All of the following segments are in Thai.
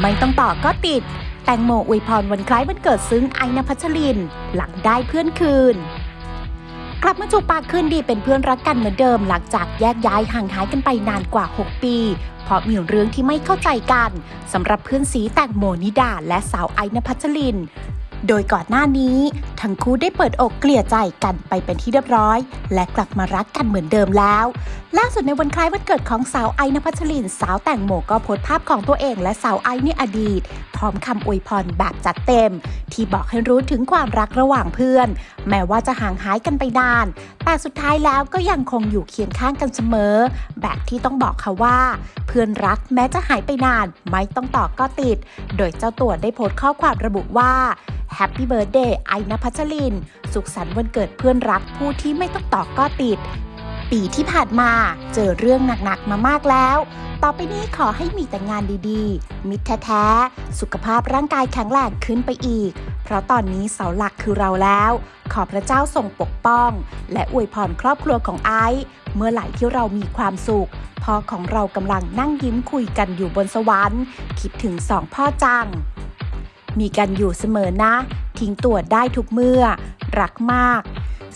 ไม่ต้องต่อก็ติด แตงโมอวยพรวันคล้ายวันเกิดซึ้งไอนพัชริน หลังได้เพื่อนคืน กลับมาจูบปากคืนดีเป็นเพื่อนรักกันเหมือนเดิมหลังจากแยกย้ายห่างหายกันไปนานกว่า 6 ปี เพราะมีเรื่องที่ไม่เข้าใจกันสำหรับเพื่อนสีแตงโมนิดาและสาวไอนพัชริน โดยก่อนหน้านี้ ทั้งคู่ได้เปิดอกเกลี่ยใจกันไปเป็นที่เรียบร้อย และกลับมารักกันเหมือนเดิมแล้ว ล่าสุดในวันคล้ายวันเกิดของสาวไอนภัชรินสาวแตงโมก็โพสต์ภาพของตัวเองและสาวไอในอดีต พร้อมคำอวยพรแบบจัดเต็ม ที่บอกให้รู้ถึงความรักระหว่างเพื่อน แม้ว่าจะห่างหายกันไปนาน แต่สุดท้ายแล้วก็ยังคงอยู่เคียงข้างกันเสมอ แบบที่ต้องบอกค่ะว่า พื่อนรักแม้จะหายไปนาน ไม่ต้องต่อก็ติด โดยเจ้าตัวได้โพสต์ข้อความระบุว่า Happy Birthday ไอนภัชริน สุขสันต์วันเกิดเพื่อนรักผู้ที่ไม่ต้องต่อก็ติด ปีที่ผ่านมาเจอเรื่องหนักๆมามากแล้ว ต่อไปนี้ขอให้มีแต่งานดีๆ มิตรแท้ๆ สุขภาพร่างกายแข็งแรงขึ้นไปอีก เพราะตอนนี้เสาหลักคือเราแล้ว ขอพระเจ้าทรงปกป้อง และอวยพรครอบครัวของไอซ์เมื่อไหร่ที่เรามีความสุข พ่อของเรากำลังนั่งยิ้มคุยกันอยู่บนสวรรค์ คิดถึงสองพ่อจัง มีกันอยู่เสมอนะ ทิ้งตัวได้ทุกเมื่อ รักมาก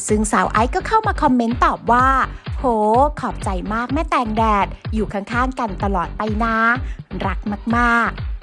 ซึ่งสาวไอซ์ก็เข้ามาคอมเมนต์ตอบว่า โห ขอบใจมากแม่แตงแดด อยู่ข้างๆกันตลอดไปนะ รักมากๆ